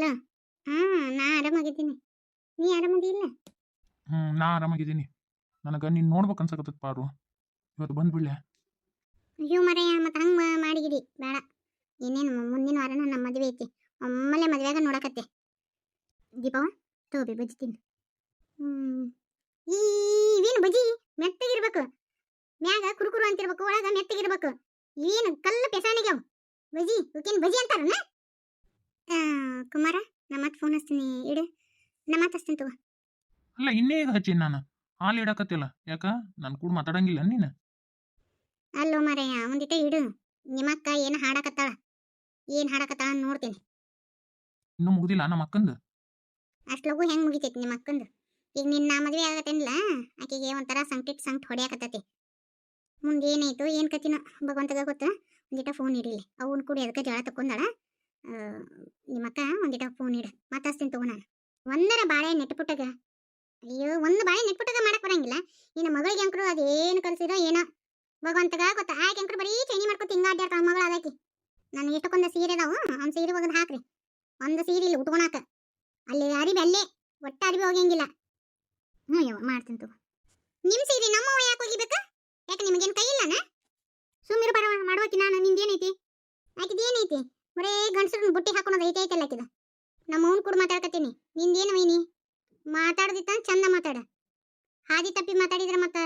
Hello ಹಾ ನಾ ಆರಾಮಾಗಿದ್ದೀನಿ. ನೀ ಆರಾಮದಿಲ್ಲ ಹ್ಞೂ ನಾ ಆರಾಮಾಗಿದ್ದೀನಿ. ನನಗೆ ನೀನು ನೋಡ್ಬೇಕು ಅನ್ಸಕತ್ತದ ಪಾರು ಇವತ್ತು ಬಂದ್ಬಿಡ್ಲೆ. ಅಯ್ಯೋ ಮರೆಯ ಮತ್ತೆ ಹಂಗೆ ಮಾಡಿದಿರಿ ಬೇಡ. ಇನ್ನೇನು ಮುಂದಿನ ವಾರ ನಮ್ಮ ಮದುವೆ ಐತಿ. ಒಮ್ಮೆಲೆ ಮದುವೆಗ ನೋಡಕತ್ತೆ. ದೀಪವ ತೋಬಿ ಬಜ್ಜಿ ತಿನ್ನು. ಹ್ಞೂ ಇವೇನು ಬಜ್ಜಿ? ಮೆತ್ತಗಿರ್ಬೇಕು. ಮ್ಯಾಗ ಕುರುಕುರು ಅಂತಿರ್ಬೇಕು ಒಳಗ ಮೆತ್ತಗಿರ್ಬೇಕು. ಏನು ಕಲ್ಲು ಪೆಸಾಣಿಗೆ ಬಜ್ಜಿ ಇವಕ್ಕೇನು ಬಜ್ಜಿ ಅಂತಾರ ಆ, ಕುಮಾರ ನಮ್ಮತ್ ಫೋನ್ ಹಚ್ತೀನಿ ಇಡು. ನಮ್ಮತ್ತ ಮತ್ತೆ ಹಚ್ತೀನಿ ತಗೋ. ಅಲ್ಲ ಇನ್ನೇ ಈಗ ಹಚ್ಚೀನಿ ನಾನು? ಹಾಲು ಇಡಕತ್ತಿಲ್ಲ. ಯಾಕ? ನಾನು ಕೂಡ ಮಾತಾಡಂಗಿಲ್ಲ ನೀನು? ಅಲ್ಲೋ ಮಾರಯ್ಯ ಒಂದಿಟ ಇಡು. ನಿಮ್ಮಕ್ಕ ಏನು ಹಾಡಕತ್ತಾಳ? ಏನು ಹಾಡಕತ್ತಾಳ ಅಂತ ನೋಡ್ತೀನಿ. ಇನ್ನೂ ಮುಗಿದಿಲ್ಲ ನಮ್ಮ ಅಕ್ಕಂದು? ಅಷ್ಟ್ ಲಗು ಹೆಂಗ್ ಮುಗಿತೈತಿ ನಿಮ್ಮ ಅಕ್ಕಂದು? ಈಗ ನಿನ್ನ ಮದ್ವೆ ಆಗತ್ತೇನಿಲ್ಲ ಆಕೆಗೆ ಒಂಥರ ಸಂಕಟ ಸಂಕಟ ಹೊಡೆಯಕತ್ತೈತಿ. ಮುಂದೆ ಏನಾಯ್ತು ಏನ್ ಕತ್ತಿನ ಭಗವಂತಗ ಗೊತ್ತ? ಒಂದಿಟ ಫೋನ್ ಇಡಿಲಿ ಅವನ್ ಕೂಡ ಎದಕ್ಕೆ ಜಳ ತಕೊಂಡಾಳ ನಿಮ್ಮ ಅಕ್ಕ ಒಂದಿಟ ಫೋನ್ ಇಡು. ಮಾತಾಡ್ತೀನಿ ತಗೋ ನಾನು. ಒಂದರ ಬಾಳೆ ನೆಟ್ಪುಟ್ಟಗ. ಅಯ್ಯೋ, ಒಂದು ಬಾಳೆ ನೆಟ್ಪುಟ್ಟಗ ಮಾಡಕ್ ಬರಂಗಿಲ್ಲ. ನಿನ್ನ ಮಗಳಿಗೆ ಅಂಕರು ಅದೇನು ಕಲ್ಸಿರೋ ಏನೋ. ಭಗವಂತಗ ಗೊತ್ತ ಆಯ್ಕೆ ಅಂಕರು ಬರೀ ಚೈನಿ ಮಾಡ್ಕೊತ ಹಿಂಗ ಅಡ್ಡಾಡ್ತಾಳ ಮಗಳು ಅದಾಕಿ ನನಗೆ ಎಷ್ಟಕ್ಕೊಂದು ಸೀರೆ ಅದಾವು. ಅವ್ನ ಸೀರೆ ಒಗದು ಹಾಕ್ರಿ. ಒಂದು ಸೀರೆ ಇಲ್ಲಿ ಉಟ್ಕೊಳಕ ಅಲ್ಲಿ ಅರಿಬಿ ಅಲ್ಲೇ. ಒಟ್ಟ ಅರಿವಿ ಹೋಗಂಗಿಲ್ಲ ಹ್ಞೂ ಯವ್ವ, ಮಾಡ್ತೀನಿ ತಗೋ. ನಿಮ್ಮ ಸೀರೆ ನಮ್ಮವ ಯಾಕೆ ಹೋಗಿಬೇಕ ಯಾಕೆ ನಿಮಗೇನು ಕೈ ಇಲ್ಲನ? ಸುಮ್ಮಿರು ಬರವ ಮಾಡೋಕಿ ನಾನು, ನಿಂದೇನೈತಿ? ಆಕಿದ ಏನೈತಿ ಬರೇ ಗಂಡಸ್ರನ್ನ ಬುಟ್ಟಿ ಹಾಕೊಳೋದು ಐತೆ ಐತೆ ಆಕಿದ ನಮ್ಮ ಅವ್ನ ಕೂಡ ಮಾತಾಡ್ಕತ್ತೀನಿ. ನಿಂದೇನು ವೈನಿ? ಮಾತಾಡ್ದಿತ್ತ ಚಂದ ಮಾತಾಡ. ಹಾದಿ ತಪ್ಪಿ ಮಾತಾಡಿದ್ರೆ ಮತ್ತೆ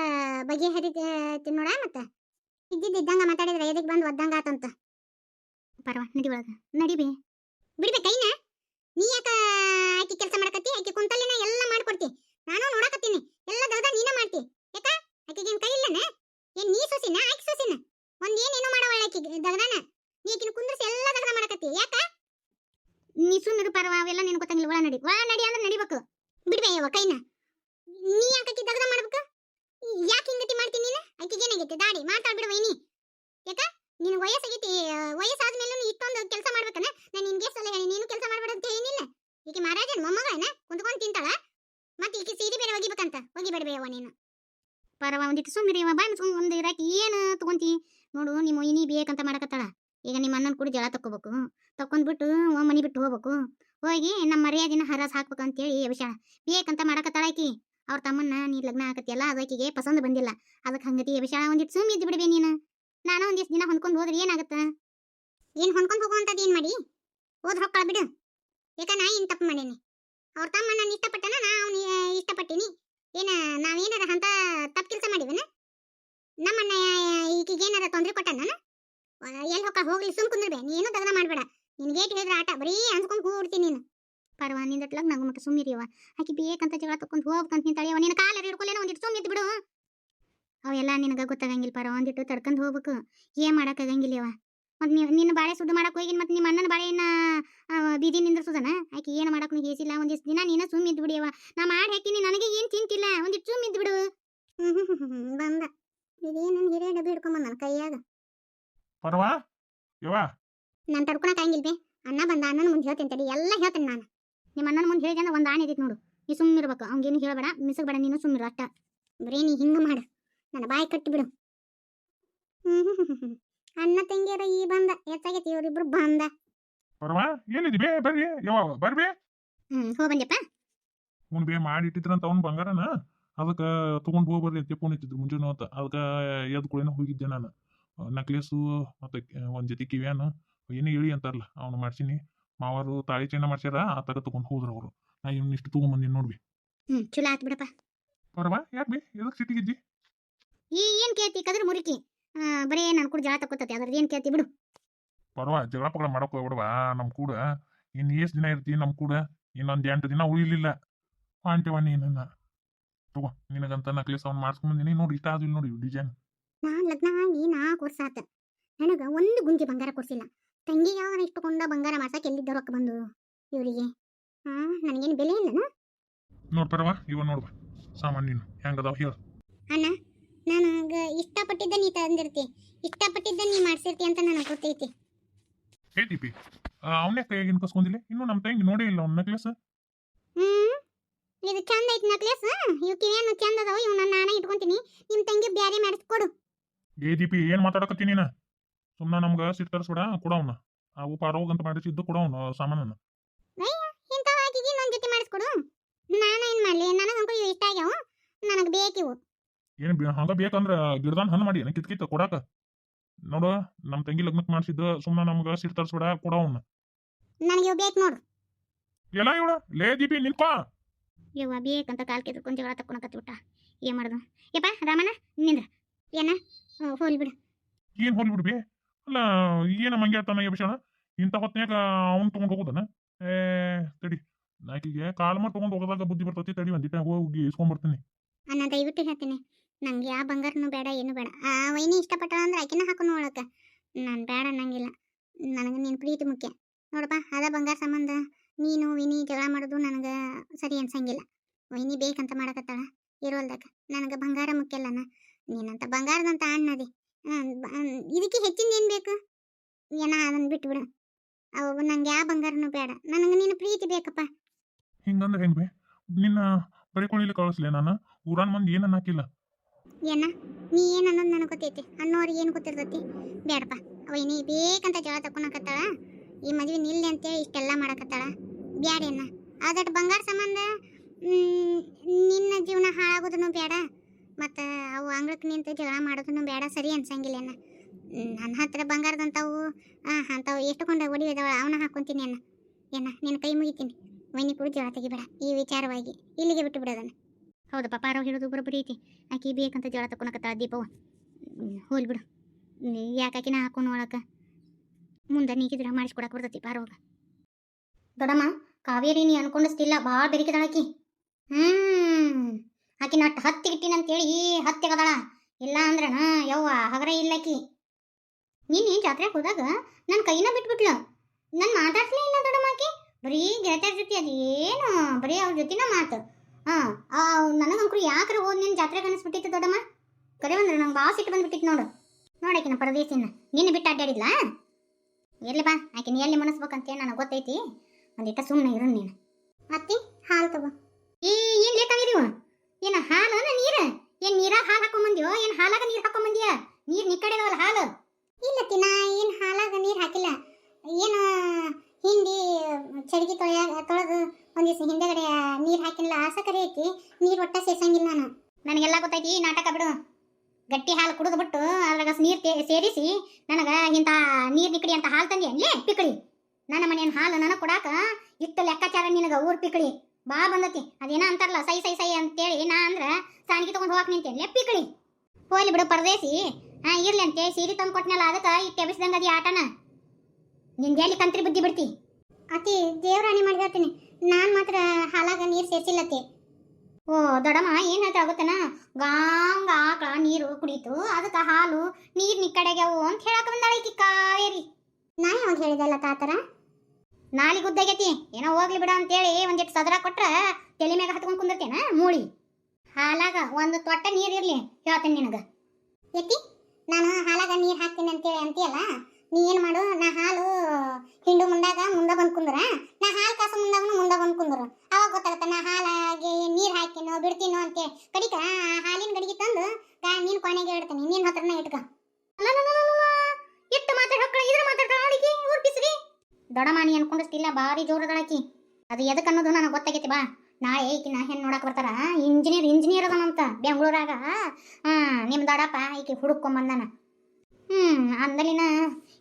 ಬಗೆ ಹರಿತಿ ನೋಡ ಮತ್ತೆ. ಇದ್ದಿದ್ದು ಇದ್ದಂಗ ಮಾತಾಡಿದ್ರೆ ಎದಕ್ಕೆ ಬಂದು ಒದ್ದಂಗ ಆತಂತ ಪರವ ನಡಿ ಒಳಗ. ನಡಿಬಿ ಬಿಡ್ಬಿ ಕೈನ. ನೀ ಯಾಕ ಆಕಿ ಕೆಲಸ ಮಾಡಕತ್ತಿ? ಆಕಿ ಕುಂತಲ್ಲಿನ ಎಲ್ಲ ಮಾಡ್ಕೊಡ್ತಿ. ನಾನು ನೋಡಕತ್ತೀನಿ. ಎಲ್ಲ ದಗದ ನೀನ ಮಾಡ್ತಿ. ಯಾಕ? ಆಕಿಗೇನ್ ಕೈ ಇಲ್ಲನ? ಏನ್ ನೀ ಸೊಸಿನ? ಆಕಿ ಸೊಸಿನ? ಒಂದ್ ಏನೇನೋ ಮಾಡವಳ ಆಕಿ ದಗದಾನ ನೀ ಆಕಿನ ಕುಂದ್ರಿಸಿ ಎಲ್ಲ ದಗದ ಯಾಕ? ನೀ ಸುಮ್ಮನೆ ಪರವ, ಅವೆಲ್ಲ ನಿನ್ ಗೊತ್ತಂಗಿಲ್ಲ ಒಳ ನಡಿ. ಒಳ ನಡಿ ಅಂದ್ರೆ ನಡಿಬೇಕು. ಬಿಡ್ಬೇ ಯವ್ವ ಕೈನ. ನೀ ಯಾಕ ದಗದ ಮಾಡ್ಬೇಕು? ಯಾಕೆ ಹಿಂಗತಿ ಮಾಡ್ತೀನಿ ನೀನು? ಆಕಿಗೆ ಏನಾಗೈತಿ? ದಾಡಿ, ಮಾತಾಡ್ ಬಿಡುವ ನೀ ಯಾಕ? ನಿನ್ ವಯಸ್ಸಾಗೈತಿ, ವಯಸ್ಸಾದ್ಮೇಲೆ ಇಷ್ಟೊಂದು ಕೆಲಸ ಮಾಡ್ಬೇಕನ? ನಾನು ನಿನ್ಗೆ ಸಲ ಹೇಳಿ, ನೀನು ಕೆಲಸ ಮಾಡ್ಬೇಡ ಅಂತ ಏನಿಲ್ಲ ಈಕೆ ಮಹಾರಾಜನ್, ಮೊಮ್ಮಗಳನ? ಕುಂತ್ಕೊಂಡು ತಿಂತಾಳ? ಮತ್ತೆ ಈಕೆ ಸೀರೆ ಬೇರೆ ಒಗಿಬೇಕಂತ? ಒಗಿಬೇಡಬೇಯವ್ವ ನೀನು. ಪರವ ಒಂದಿಟ್ಟು ಸುಮ್ಮನೆ ಬಾಯ್ ಒಂದು ಇರಾಕಿ. ಏನು ತಗೊಂತಿ? ನೋಡು, ನಿಮ್ಮ ಇನಿ ಬೇಕಂತ ಮಾಡಕತ್ತಾಳ. ಈಗ ನಿಮ್ಮ ಅಣ್ಣನ ಕೂಡ ಜಳ ತಕ್ಕೋಬೇಕು. ತಕೊಂಡ್ಬಿಟ್ಟು ಮನಿ ಬಿಟ್ಟು ಹೋಗ್ಬೇಕು. ಹೋಗಿ ನಮ್ಮ ಮರ್ಯಾದಿನ ಹರಾಸ್ ಹಾಕ್ಬೇಕು ಅಂತೇಳಿ ವಿಷಯ ಬೇಕಂತ ಮಾಡಕತ್ತಾಳ ಆಕಿ. ಅವ್ರ ತಮ್ಮನ್ನ ನೀ ಲಗ್ನ ಆಕತ್ತಿಯಲ್ಲ ಅದಕ್ಕೆ ಆಕಿಗೆ ಪಸಂದ್ ಬಂದಿಲ್ಲ. ಅದಕ್ಕೆ ಹಂಗತಿ ವಿಷಯ ಒಂದಿಟ್ಟು ಸುಮ್ ಇದ್ದು ಬಿಡ್ಬೇ ನೀನು. ನಾನು ಒಂದಿಷ್ಟು ದಿನ ಹೊಂದ್ಕೊಂಡು ಹೋದ್ರೆ ಏನಾಗತ್ತ? ಏನ್ ಹೊಂದ್ಕೊಂಡು ಹೋಗುವಂತದ್ದು ಏನ್ ಮಾಡಿ? ಓದ್ ಹೊಕ್ಕಳ ಬಿಡು. ಏಕ ನಾ ಏನ್ ತಪ್ಪು ಮಾಡೇನಿ? ಅವ್ರ ತಮ್ಮ ನಾನು ಇಷ್ಟಪಟ್ಟನ, ನಾ ಅವ್ನ ಇಷ್ಟಪಟ್ಟಿನಿ. ಏನ ನಾವೇನಾರ ಅಂತ ತಪ್ಪು ಕೆಲಸ ಮಾಡಿದನ ನಮ್ಮನ್ನ ಈಕಿಗೆ ಏನಾರ ತೊಂದ್ರೆ ಕೊಟ್ಟ ನಾನು ಎಲ್ಲಿ ಹೊಕ್ಕ ಹೋಗ್ಲಿ ಸುಮ್ ಕುಂದ್ರಬೇ. ನೀನು ತಗದ ಮಾಡ್ಬೇಡ. ನಿನ್ ಗೇಟ್ ಹೇಳಿದ್ರೆ ಆಟ. ಬರೀ ಅನ್ಸ್ಕೊಂಡು ಕೂಡ್ತೀನಿ ನೀನು. ಪರವಾ ನಿಂದಟ್ಲಾಗ ನಂಗೆ ಮಟ್ಟ ಸುಮ್ಮಿರಿಯವ ಆಕಿ ಬೇಕಂತ ಜಗಳ ತಕೊಂಡ್ ಹೋಗ್ಬೇಕಂತ ನಿಂತಾಳೆಯವ ನಿನ್ನ ಕಾಲರ್ ಹಿಡ್ಕೊಲೇನೋ ಒಂದಿಟ್ಟು ಸುಮ್ಮನೆ ಬಿಡು ಅವೆಲ್ಲ ನಿನಗ ಗೊತ್ತಾಗಂಗಿಲ್ಲ ಪರವಾ. ಒಂದಿಟ್ಟು ತಡ್ಕೊಂಡ್ ಹೋಗ್ಬೇಕು. ಏನ್ ಇವ ಮತ್ ನೀ ನಿನ್ನ ಬಾಳೆ ಸುದ್ದು ಮಾಡಕ್ ಹೋಗಿ ಮತ್ತೆ ನಿಮ್ಮ ಅಣ್ಣನ ಬಾಳೆಯನ್ನ ಆ, ಬೀದಿ ನಿಂದ್ರಸುದನ? ಆಕಿ ಏನು ಮಾಡಕ್ ನೀ ಹೇಸಿಲ್ಲ? ಒಂದಿಷ್ಟು ದಿನ ನೀನ ಸುಮ್ಮ ಇದ್ದು ಬಿಡಿಯವ ನಾ ಮಾಡಿ ಹಾಕಿನಿ ನನಗೆ ಏನ್ ಚಿಂತಿಲ್ಲ ಒಂದಿಟ್ಟು ಸುಮ್ಮ ಇದ್ದು ಬಿಡು ಬಂದ ಇದೇನು ಹಿರಿಯ ಡಬ್ಬಿ ಹಿಡ್ಕೊಂಡ್ ನನ್ನ ಕೈಯಾಗ ಪರವಾ ಯವ್ವ? ನಾನು ತಡ್ಕೊಳಕ್ ಆಗಿಲ್ವೇ ಅಣ್ಣ ಬಂದ ಅಣ್ಣನ ಮುಂದೆ ಹೇಳ್ತೀನಿ ತಡಿ ಎಲ್ಲ ಹೇಳ್ತೀನಿ ನಾನು. ನಿಮ್ಮ ಅಣ್ಣನ ಮುಂದೆ ಹೇಳಿದೆ ಒಂದು ಆಣೆ ಇದೈತೆ ನೋಡು. ನೀ ಸುಮ್ಮಿರ್ಬೇಕು ಅವ್ನಿಗೇನು ಹೇಳಬೇಡ ಮಿಸಬೇಡ ನೀನು ಸುಮ್ಮಿರು ಅಷ್ಟ ಬರೀ ನೀ ಹಿಂಗೆ ಮಾಡು. ನನ್ನ ಬಾಯಿ ಕಟ್ಟಿ ಬಿಡು. ಅಣ್ಣ ತಂಗಿಯರ ಈ ಬಂದ ಹೆಚ್ಚಾಗೈತಿ ಇವರಿಬ್ರು ಬಂದ. ಪರವಾ ಏನಿದೆ ಬೇ ಬರ್ರಿ ಯಾವ ಬರ್ಬೇ. ಹ್ಮ್ ಹೋ ಬಂದ್ಯಪ್ಪ. ಅವ್ನು ಬೇ ಮಾಡಿಟ್ಟಿದ್ರಂತ ಅವ್ನು ಬಂಗಾರನ. ಅದಕ್ಕೆ ತೊಗೊಂಡು ಹೋಗ್ಬರ್ರಿ ಅಂತ ಫೋನ್ ಇಟ್ಟಿದ್ರು ಮುಂಜಾನೆ ಹೊತ್ತು. ಅದಕ್ಕೆ ಎದ್ದು ಕೂಡ ಹೋಗಿದ್ದೆ ನಾನು. ನಕ್ಲೇಸು ಮತ್ತು ಒಂದು ಜೊತೆ ಕಿವ್ಯಾನು ಏನೇ ಹೇಳಿ ಅಂತಾರಲ್ಲ ಅವನು ಮಾಡ್ಸೀನಿ. ಮಾವರು ತಾಳಿ ಚೈನ ಮಾಡ್ಸ್ಯಾರ ಆ ಥರ ತೊಗೊಂಡು ಹೋದ್ರು ಅವರು. ನಾ ಇವ್ನು ಇಷ್ಟು ತೊಗೊಂಬಂದಿನಿ ನೋಡ್ಬಿ. ಹ್ಞೂ ಚಲೋ ಆಯ್ತು ಬಿಡಪ್ಪ. ಪರವಾ ಯಾಕೆ ಬಿ? ಎದಕ್ಕೆ ಸಿಟ್ಟಿಗಿದ್ದಿ ಈ ಏನು ಕೇಳ್ತಿ ಕದ್ರ ಮುರಿಕಿ? ಬರೀ ನಾನು ಕೂಡ ಜಳ ತಕ್ಕೋತತಿ ಅದ್ರದ್ದು ಏನು ಕೇಳ್ತಿ ಬಿಡು. ಪರವಾ ಜಗಳ ಪಗಳ ಮಾಡಕ್ಕೆ ಹೋಗ್ಬಿಡವಾ ನಮ್ಮ ಕೂಡ. ಇನ್ನು ಎಷ್ಟು ದಿನ ಇರ್ತಿ ನಮ್ಮ ಕೂಡ? ಇನ್ನೊಂದು ಎಂಟು ದಿನ ಉಳಿಲಿಲ್ಲ. ಅಂಟೇವ ನೀನನ್ನ ತಗೋ ನಿನಗಂತ ನಕ್ಲೇಸ್ ಅವ್ನು ಮಾಡಿಸ್ಕೊಂಬಂದಿನಿ ನೋಡಿ ಇಷ್ಟ ಆದಿಲ್ಲ ನೋಡಿ ಡಿಸೈನ್ ನಾ ಲಗ್ನ ಆಗಿ ನಾಲ್ಕು ವರ್ಷ ಆತ. ನನಗ ಒಂದು ಗುಂಜಿ ಬಂಗಾರ ಕೊಡ್ಸಿಲ್ಲ. ತಂಗಿಗೆ ಯಾವ ಇಷ್ಟಕೊಂಡ ಬಂಗಾರ ಮಾಡ್ಸಕ್ಕೆ ಎಲ್ಲಿದ್ದ ರೊಕ್ಕ ಬಂದು? ಇವರಿಗೆ. ಹಾ ನನಗೇನು ಬೆಲೆ ಇಲ್ಲನ? ನೋಡ್ ಪರವಾ ಇವ ನೋಡ್ಬ ಸಾಮಾನ್ ನೀನು. ಹೆಂಗದಾವ ಹೇಳು. ಅಣ್ಣ ನನಗೆ ಇಷ್ಟಪಟ್ಟಿದ್ದ ನೀ ತಂದಿರ್ತಿ. ಇಷ್ಟಪಟ್ಟಿದ್ದ ನೀ ಮಾಡ್ಸಿರ್ತಿ ಅಂತ ನನಗೆ ಗೊತ್ತೈತಿ. ಹೇ ಟಿಪಿ ಅವನೇ ಕೈಯಾಗಿ ಕಸ್ಕೊಂಡಿಲ್ಲ ಇನ್ನು ನಮ್ಮ ತಂಗಿ ನೋಡೇ ಇಲ್ಲ ಅವ್ನ ನೆಕ್ಲೆಸ್ ಹ್ಮ್ ಇದು ಚಂದ ಐತಿ ನೆಕ್ಲೆಸ್ ಇವ್ ಕಿವಿಯನ್ನು ಚಂದ ಅದಾವ ಇವ್ ನಾನು ನಾನ ಇಟ್ಕೊಂತೀನಿ. ನಿಮ್ಮ ತಂಗಿ ಬ್ಯಾರೆ ಮಾಡಿಸ್ಕೊಡು ಏ ದೀಪಿ ಏನ್ ಮಾತಾಡಕತ್ತಿ ನೀನ? ಸುಮ್ಮನೆ ನಮ್ಗ ಸಿಟ್ಟು ತರಿಸ್ಬೇಡ ಕೊಡವನ ಅವು ಪಾರೋಗ್ ಅಂತ ಮಾಡಿಸಿದ್ದು ಕೊಡವನ ಸಾಮಾನನ್ನ. ಮಾಡಿಸ್ಕೊಡು. ನಾನು ಏನು ಮಾಡಲಿ? ನನಗಂತೂ ಇವು ಇಷ್ಟ ಆಗ್ಯಾವ. ನನಗೆ ಬೇಕಿವು ಏನ್ ಹಂಗ ಬೇಕಂದ್ರ ಗಿಡದಾನ ಹಣ್ಣು ಮಾಡಿ ಏನ ಕಿತ್ಕಿತ್ತ ಕೊಡಾಕ. ನೋಡು ನಮ್ ತಂಗಿ ಲಗ್ನಕ್ ಮಾಡಿಸಿದ್ದು ಸುಮ್ಮನೆ ನಮ್ಗ ಸಿಟ್ ತರ್ಸ್ಬೇಡ ಕೊಡವನ ನನಗೆ ಇವು ಬೇಕು ನೋಡು. ಎಲ್ಲ ಇವಳು? ಲೇ ದೀಪಿ ನಿನ್ಕೋ ಯವ್ವ ಬೇಕಂತ ಕಾಲ್ ಕೆದ್ಕೊಂಡು ಜಗಳ ತಕ್ಕೊಳಕತ್ತಿ ಬಿಟ್ಟ. ಏನು ಮಾಡೋದು? ಯಪ್ಪ ರಾಮಣ್ಣ ನಿಂದ್ರ. ಏನ? ಹೋಲಿ ಬಿಡು. ಏನ್ ಹೋಲಿ ಬಿಡ್ಬಿ ಅಲ್ಲ ಏನ ಮಂಗ್ಯ ಹೇಳ್ತಾನ ಇಂತ ಇಂಥ ಹೊತ್ನ್ಯಾಗ ಅವ್ನ್ ತಗೊಂಡ್ ಹೋಗೋದನ? ಏ ತಡಿ. ನಾಕಿಗೆ ಮಾಡಿ ತಗೊಂಡ್ ಹೋಗೋದಾಗ ಬುದ್ಧಿ ಬರ್ತೈತಿ. ತಡಿ ಒಂದಿಟ್ಟ ಹೋಗಿ ಇಸ್ಕೊಂಡ್ಬರ್ತೀನಿ ಅಣ್ಣ ದಯವಿಟ್ಟು ಹೇಳ್ತೀನಿ. ನಂಗೆ ಯಾವ ಬಂಗಾರನು ಬೇಡ ಏನು ಬೇಡ. ಆ ವೈನಿ ಇಷ್ಟಪಟ್ಟ ಅಂದ್ರೆ ಆಕಿನ ಹಾಕೊಂಡು ಒಳಕ ನಾನು ಬೇಡ ಅನ್ನಂಗಿಲ್ಲ. ನನಗೆ ನೀನ್ ಪ್ರೀತಿ ಮುಖ್ಯ. ನೋಡಪ್ಪ ಅದ ಬಂಗಾರ ಸಂಬಂಧ ನೀನು ವಿನಿ ಜಗಳ ಮಾಡೋದು ನನಗೆ ಸರಿ ಅನ್ಸಂಗಿಲ್ಲ. ವೈನಿ ಬೇಕಂತ ಮಾಡಕತ್ತಾಳ. ಇರೋಲ್ದಾಗ ನನಗೆ ಬಂಗಾರ ಮುಖ್ಯ ಅಲ್ಲನ ನೀನಂತ ಬಂಗಾರದಂತ ಅಣ್ಣದಿ. ಇದಕ್ಕೆ ಹೆಚ್ಚಿನ ಏನು ಬೇಕು? ಏನ ಅದನ್ನ ಬಿಟ್ಬಿಡು. ಅವ ನಂಗೆ ಯಾವ ಬಂಗಾರನು ಬೇಡ. ನನಗೆ ನಿನ್ನ ಪ್ರೀತಿ ಬೇಕಪ್ಪ. ಹಿಂಗಂದ್ರೆ ಹೆಂಗ್ ಬಿ? ನಿನ್ನ ಬರಿಕೊಳ್ಳಿಲ್ಲ ಕಳಿಸ್ಲೆ ನಾನು? ಊರಾನ್ ಮಂದಿ ಏನನ್ನ ಹಾಕಿಲ್ಲ ಏನ? ನೀ ಏನ್ ಅನ್ನೋದು ನನಗೆ ಗೊತ್ತೈತಿ. ಅನ್ನೋರಿಗೆ ಏನು ಗೊತ್ತಿರ್ತೈತಿ? ಬೇಡಪ್ಪ. ಅವಯ್ನಿ ಬೇಕಂತ ಜಳ ತಕೊಳಕತ್ತಾಳ ಈ ಮದ್ವೆ ನಿಲ್ಲಿ ಅಂತೇಳಿ ಇಷ್ಟೆಲ್ಲ ಮಾಡಕತ್ತಾಳ. ಬ್ಯಾಡೇನ ಅದಟ್ ಬಂಗಾರ ಸಂಬಂಧ ನಿನ್ನ ಜೀವನ ಹಾಳಾಗೋದನ್ನು ಬೇಡ. ಮತ್ತು ಅವು ಅಂಗಳಕ್ಕೆ ನಿಂತು ಜಗಳ ಮಾಡೋದನ್ನು ಬೇಡ ಸರಿ ಅನ್ಸಂಗಿಲ್ಲ ಅಣ್ಣ. ನನ್ನ ಹತ್ರ ಬಂಗಾರದಂಥವು ಅಂಥವು ಎಷ್ಟು ಕೊಂಡ ಒಡಿವಿದಾವ ಅವನ ಹಾಕೊಂತೀನಿ ಅನ್ನ ಏನ ನಿನ್ನ ಕೈ ಮುಗಿತೀನಿ. ವೈನಿ ಕೂಡ ಜಗಳ ತೆಗಿಬೇಡ ಈ ವಿಚಾರವಾಗಿ. ಇಲ್ಲಿಗೆ ಬಿಟ್ಟು ಬಿಡೋದನ್ನ ಹೌದಪ್ಪ ಅವ್ರು ಹೇಳೋದು ಬರೋಬ್ಬರಿ ಐತಿ. ಆಕಿ ಬೇಕಂತ ಜೋಳ ತಕೊಳಕತ್ತಾಳ ದೀಪವ ಹೋಲ್ ಬಿಡು. ಯಾಕೆ ಆಕಿನ ಹಾಕೊಂಡು ಒಳಕ? ಮುಂದೆ ನೀಗಿದ್ರ ಮಾಡಿಸ್ಕೊಡಕ್ಕೆ ಬರ್ತೈತಿ ಪಾರೋಗ ದೊಡಮ್ಮ ಕಾವೇರಿ ನೀ ಅನ್ಕೊಂಡಷ್ಟಿಲ್ಲ ಭಾಳ ಬೆರಿಕಿದಾಳ ಆಕಿ. ಹ್ಮ್. ಆಕಿ ನಟ್ ಹತ್ತಿ ಇಟ್ಟಿನಂತೇಳಿ ಹತ್ತಿಗದಾಳ ಇಲ್ಲ ಅಂದ್ರೆ ಅಂದ್ರಣ ಯವ್ವ ಹಗರ ಇಲ್ಲಕಿ ನೀನು ಜಾತ್ರೆಗೆ ಹೋದಾಗ ನನ್ನ ಕೈನ ಬಿಟ್ಬಿಟ್ಲು. ನಾನು ಮಾತಾಡ್ಸಲೇ ಇಲ್ಲ ದೊಡಮ್ಮ ಆಕಿ. ಬರೀ ಗೆಳತಿಯರ ಜೊತೆ ಅದು ಏನು ಬರೀ ಅವ್ರ ಜೊತೆನ ಮಾತು. ಹಾಂ ನನಗಂಕರು ಯಾಕ್ರ ಹೋದ್ ನಿನ್ನ ಜಾತ್ರೆಗೆ ಅನಿಸ್ಬಿಟ್ಟಿತ್ತು ದೊಡ್ಡಮ್ಮ? ಕರೆ ಬಂದ್ರೆ ನಂಗೆ ಭಾಳ ಸಿಟ್ಟು ಬಂದ್ಬಿಟ್ಟಿತ್ತು ನೋಡು. ನೋಡಾಕಿನ ಪರದೇಶಿನ. ನಿನ್ನ ಬಿಟ್ಟು ಅಡ್ಡಾಡಿದ್ಲಾ ಎಲ್ಲಿ ಬಾ ಆಕಿನ ಎಲ್ಲಿ ಮನಸ್ಬೇಕಂತ ನನಗೆ ಗೊತ್ತೈತಿ. ಒಂದಿಟ್ಟ ಸುಮ್ಮನೆ ಇರು ನೀನು. ಅತ್ತಿ, ಹಾಲು ತಗೋ. ಈ, ಏನು ಲೇಟಾಗಿರಿ ಏನ ಹಾಲು ನೀರ? ಏನು ನೀರಾಗ ಹಾಲು ಹಾಕೊಂಬಂದ್ಯೋ? ಏನು ಹಾಲಾಗ ನೀರು ಬಂದ್ಯ ನೀರು ನಿಕ್ಕಡೆದವಲ್ಲ ಹಾಲು? ಇಲ್ಲ ತಿನ್ನ ಏನು ಹಾಲಾಗ ನೀರು ಹಾಕಿಲ್ಲ. ಏನು ಹಿಂಡಿ ಚಡಿಗೆ ತೊಳೆಯ, ತೊಳೆದು ಒಂದ್ ದಿವಸ ಹಿಂದೆಗಡೆ ನೀರು ಹಾಕಿಲ್ಲ ಆಸಕರಿ ಐತಿ. ನೀರು ಒಟ್ಟ ಸೇಸಂಗಿಲ್ಲ ನಾನು. ನನಗೆಲ್ಲ ಗೊತ್ತೈತಿ ನಾಟಕ ಬಿಡು. ಗಟ್ಟಿ ಹಾಲು ಕುಡಿದು ಬಿಟ್ಟು ಅದ್ರಾಗ ನೀರು ಸೇರಿಸಿ, ನನಗ ಇಂಥ ನೀರು ನಿಕ್ಕಡಿ ಅಂತ ಹಾಲು ತಂದಿ ಅನ್ಲಿ ಪಿಕಳಿ. ನನ್ನ ಮನೆಯ ಹಾಲು ನನಗೆ ಕೊಡಾಕ ಇಟ್ಟು ಲೆಕ್ಕಾಚಾರ ನಿನಗೆ ಊರ್ ಪಿಕಳಿ. ಬಾ ಬಂದತಿ. ಅದೇನ ಅಂತಾರಲ್ಲ, ಸೈ ಸೈ ಸೈ ಅಂತೇಳಿ ನಾ ಅಂದ್ರೆ ಸಾಣಿಗೆ ತಗೊಂಡು ಹೋಗಕ್ ನಿಂತೇನೆ. ಕೊಳಿ ಹೋಲಿ ಬಿಡು ಪರದೇಸಿ ಹಾ, ಇರ್ಲಿ ಅಂತೆ ಸೀರೆ ತಂದು ಕೊಟ್ನಲ್ಲ, ಅದಕ್ಕೆ ಈ ಎಬ್ಬಿಸ್ದಂಗ ಅದಿ ಆಟನ. ನಿಂದ ಎಲ್ಲಿ ಕಂತ್ರಿ ಬುದ್ಧಿ ಬಿಡ್ತಿ? ಅತಿ ದೇವ್ರಾಣಿ ಮಾಡ್ಕೊತೀನಿ ನಾನು ಮಾತ್ರ ಹಾಲಾಗ ನೀರು ಸೇರಿಸಿಲ್ಲತ್ತೆ ಓ ದೊಡಮ್ಮ ಏನು ಹೇಳ್ತಾ ಆಗುತ್ತನ ಗಾಂಗ ಆಕಳ ನೀರು ಕುಡಿತು, ಅದಕ್ಕೆ ಹಾಲು ನೀರು ನಿಕ್ಕಡೆಗ್ಯಾವು ಅಂತ ಹೇಳಕ್ಕೆ ಬಂದಾಳ ಕಾವೇರಿ. ನಾ ಯಾವಾಗ ಹೇಳಿದಲ್ಲ ತಾತರ? ನಾಲಿ ಗುದ್ದಾಗೈತಿ. ಏನೋ ಹೋಗ್ಲಿ ಬಿಡ ಅಂತೇಳಿ ಒಂದಿಟ್ಟು ಸದರ ಕೊಟ್ರ ತಲೆ ಮ್ಯಾಗ ಹತ್ಕೊಂಡ್ ಕುಂದಿರ್ತೇನ ಮೂಳಿ. ಹಾಲಾಗ ಒಂದು ತೊಟ್ಟ ನೀರು ಇರ್ಲಿ ಹೇಳ್ತೇನೆ ನಿನಗ. ಎತ್ತಿ ನಾನು ಹಾಲಾಗ ನೀರು ಹಾಕ್ತೀನಿ ಅಂತೇಳಿ ಅಂತೀಯಲ್ಲ, ನೀ ಏನು ಮಾಡು, ನಾ ಹಾಲು ಹಿಂಡು ಮುಂದಾಗ ಮುಂದೆ ಬಂದು ಕುಂದ್ರ. ನಾ ಹಾಲು ಕಾಸು ಮುಂದಾಗನು ಮುಂದೆ ಬಂದು ಕುಂದ್ರು. ಅವಾಗ ಗೊತ್ತಾಗತ್ತೆ ನಾ ಹಾಲಾಗಿ ನೀರು ಹಾಕಿನೋ, ಬಿಡ್ತೀನೋ ಅಂತೇಳಿ. ಕಡಿಕ ಆ ಹಾಲಿನ ಗಡಿಗೆ ತಂದು ನೀನ್ ಕೊನೆಗೆ ಇಡ್ತೀನಿ ನಿನ್ನ ಹತ್ರನ ಇಟ್ಕ. ಇಟ್ಟು ಮಾತಾಡ ಹೊಕ್ಕಳ ಇದ್ರ ಮಾತಾಡ್ತಾಳ ನೋಡಿ ಊರ್ ಪಿಸ್ರಿ ದೊಡಮಾನಿ ಅನ್ಕೊಂಡಷ್ಟಿಲ್ಲ ಭಾರಿ ಜೋರದಳಕಿ ಅದು ಎದಕ್ಕೆ ಅನ್ನೋದು ನನಗೆ ಗೊತ್ತಾಗೈತಿ, ಬಾ. ನಾಳೆ ನಾ ಹೆಣ್ಣು ನೋಡಕ್ ಬರ್ತಾರ. ಇಂಜಿನಿಯರ್ ಇಂಜಿನಿಯರ್ ಅದನಂತ ಬೆಂಗಳೂರಾಗ. ಹಾಂ ನಿಮ್ಮ ದೊಡಪ್ಪ ಈಕಿ ಹುಡುಕೊಂಬಂದನ ಹ್ಮ್, ಅಂದಲಿನ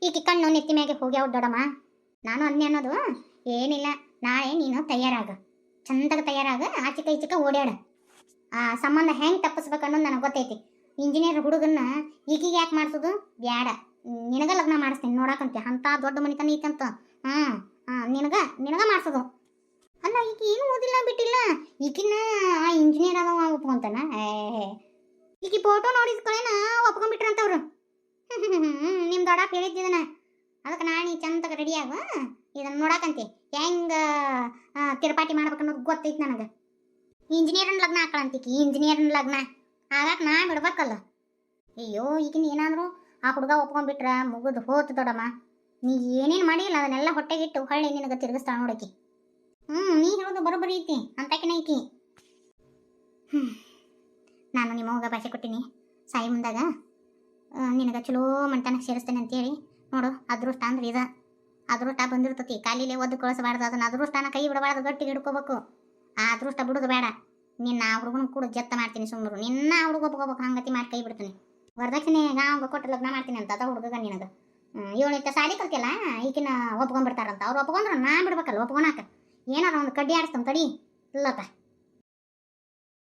ಈಕಿ ಕಣ್ಣು ನೆತ್ತಿ ಮ್ಯಾಗೆ ಹೋಗ್ಯಾವ ದೊಡಮ್ಮ ನಾನು ಅಂದೆ ಅನ್ನೋದು, ಏನಿಲ್ಲ, ನಾಳೆ ನೀನು ತಯಾರಾಗ. ಚಂದಾಗ ತಯಾರಾಗ ಆಚಿಕ ಈಚಿಕ ಓಡ್ಯಾಡ. ಆ ಸಂಬಂಧ ಹೆಂಗ್ ತಪ್ಪಿಸ್ಬೇಕು ಅನ್ನೋದು ನನಗೆ ಗೊತ್ತೈತಿ. ಇಂಜಿನಿಯರ್ ಹುಡುಗನ್ನ ಈಕಿಗೆ ಯಾಕೆ ಮಾಡಿಸೋದು? ಬ್ಯಾಡ. ನಿನಗ ಲಗ್ನ ಮಾಡಿಸ್ತೀನಿ ನೋಡಕಂತೆ ಅಂತ ದೊಡ್ಡ ಮನಿತನ ಐತಂತ. ಹ್ಮ್ ಹಾಂ, ನಿನಗ ನಿನಗ ಮಾಡ್ಸೋದು. ಅಲ್ಲ ಈಗ ಏನು ಓದಿಲ್ಲ ಬಿಟ್ಟಿಲ್ಲ. ಈಗಿನ ಆ ಇಂಜಿನಿಯರ್ ಅದ ಒಪ್ಕೊಂತಾನ ಈಗ ಫೋಟೋ ನೋಡಿದ ಕಳೆನ ಒಪ್ಕೊಂಡ್ಬಿಟ್ರಂತವ್ರು. ನಿಮ್ಮ ದೊಡ್ಡ ಹೇಳಿದ್ದಿದನ. ಅದಕ್ಕೆ ನಾನು ರೆಡಿ ಆಗ ಇದನ್ನ ನೋಡಕಂತೆ. ಹೆಂಗ ತಿರುಪಾಟಿ ಮಾಡ್ಬೇಕು ಅನ್ನೋದು ಗೊತ್ತೈತಿ ನನಗೆ. ಇಂಜಿನಿಯರ್ನ ಲಗ್ನ ಹಾಕಳಂತಿಕಿ ಇಂಜಿನಿಯರ್ನ ಲಗ್ನ. ಆಗಾಕ ನಾ ಬಿಡ್ಬೇಕಲ್ಲ. ಅಯ್ಯೋ ಈಗಿನ ಏನಾದರೂ ಆ ಹುಡುಗ ಒಪ್ಕೊಂಡ್ಬಿಟ್ರ ಮುಗಿದು ಹೋತು ದೊಡಮ್ಮ ನೀ ಏನೇನು ಮಾಡಿಲ್ಲ? ಅದನ್ನೆಲ್ಲ ಹೊಟ್ಟೆಗಿಟ್ಟು ಹೊಳ್ಳಿ ನಿನಗೆ ತಿರುಗಿಸ್ತಾಳೆ ನೋಡಕಿ ಹ್ಞೂ ನೀ ಹೇಳೋದು ಬರೋಬ್ಬರಿ ಐತಿ, ಅಂತಕಿನ ಐತಿ. ಹ್ಞೂ ನಾನು ನಿಮ್ಮ ಹೋಗ ಭಾಷೆ ಕೊಟ್ಟಿನಿ ಸಾಯಿ ಮುಂದಾಗ. ನಿನಗೆ ಚಲೋ ಮಣ್ತನ ಸೇರಿಸ್ತೇನೆ ಅಂತೇಳಿ. ನೋಡು, ಅದೃಷ್ಟ ಅಂದ್ರೆ ಇದ. ಅದೃಷ್ಟ ಬಂದಿರ್ತತಿ. ಕಾಲಿಲೆ ಒದ್ದು ಕಳಿಸಬಾರ್ದು. ಅದನ್ನ ಅದೃಷ್ಟನ ಕೈ ಬಿಡಬಾರ್ದು, ಗಟ್ಟಿಗೆ ಹಿಡ್ಕೋಬೇಕು. ಆ ಅದೃಷ್ಟ ಬಿಡೋದು ಬೇಡ. ನಿನ್ನ ಆ ಹುಡುಗನ ಕೂಡ ಜತ್ತ ಮಾಡ್ತೀನಿ ಸುಮ್ಮರು ನಿನ್ನ ಹುಡುಗ ಒಪ್ಕೋಬೇಕು, ಹಂಗತಿ ಮಾಡಿ ಕೈ ಬಿಡ್ತೀನಿ. ವರದಕ್ಷಿಣೆ ನಾವು ಕೊಟ್ಟು ಲಗ್ನ ಮಾಡ್ತೀನಿ ಅಂತ. ಅದ ಹುಡುಗ ನಿನಗೆ. ಇವಳಿತ್ತ ಸಾಲಿ ಕಲ್ತಿಲ್ಲ, ಈಕಿನ ಒಪ್ಕೊಂಡ್ಬಿಡ್ತಾರಂತ ಅವ್ರು ಒಪ್ಕೊಂಡ್ರೆ, ನಾನು ಬಿಡ್ಬೇಕಲ್ಲ ಒಪ್ಕೊಳಕ ಏನಾರ ಒಂದು ಕಡ್ಡಿ ಆಡಿಸ್ತಾನೆ ತಡಿ, ಇಲ್ಲಪ್ಪ.